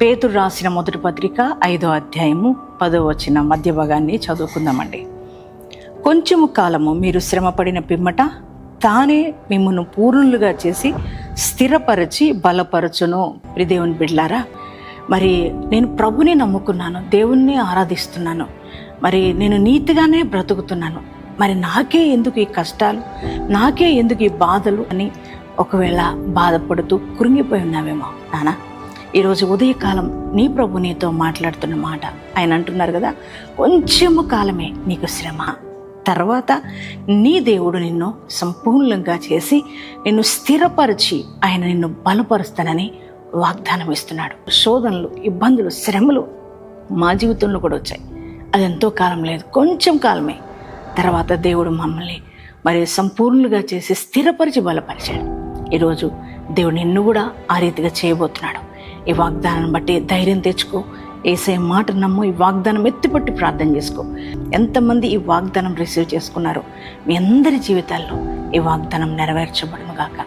పేతురు రాసిన మొదటి పత్రిక ఐదో అధ్యాయము పదో వచ్చిన మధ్య భాగాన్ని చదువుకుందామండి. కొంచెము కాలము మీరు శ్రమపడిన పిమ్మట తానే మిమ్మల్ని పూర్ణులుగా చేసి స్థిరపరచి బలపరచును. దేవుని బిడ్లారా మరి నేను ప్రభుని నమ్ముకున్నాను దేవుణ్ణి ఆరాధిస్తున్నాను. మరి నేను నీతిగానే బ్రతుకుతున్నాను. మరి నాకే ఎందుకు ఈ కష్టాలు నాకే ఎందుకు ఈ బాధలు అని ఒకవేళ బాధపడుతూ కురింగిపోయి ఉన్నావేమో నానా? ఈరోజు ఉదయకాలం నీ ప్రభు నీతో మాట్లాడుతున్న మాట. ఆయన అంటున్నారు కదా కొంచెము కాలమే నీకు శ్రమ. తర్వాత నీ దేవుడు నిన్ను సంపూర్ణంగా చేసి నిన్ను స్థిరపరిచి ఆయన నిన్ను బలపరుస్తానని వాగ్దానం ఇస్తున్నాడు. శోధనలు ఇబ్బందులు శ్రమలు మా జీవితంలో కూడా వచ్చాయి. అది ఎంతో కాలం లేదు కొంచెం కాలమే. తర్వాత దేవుడు మమ్మల్ని మరి సంపూర్ణంగా చేసి స్థిరపరిచి బలపరిచాడు. ఈరోజు దేవుడు నిన్ను కూడా ఆ రీతిగా చేయబోతున్నాడు. ఈ వాగ్దానం బట్టి ధైర్యం తెచ్చుకో. ఏసే మాట నమ్ము ఈ వాగ్దానం ఎత్తిపట్టి ప్రార్థన చేసుకో. ఎంతమంది ఈ వాగ్దానం రిసీవ్ చేసుకున్నారో మీ అందరి జీవితాల్లో ఈ వాగ్దానం నెరవేర్చబడును గాక.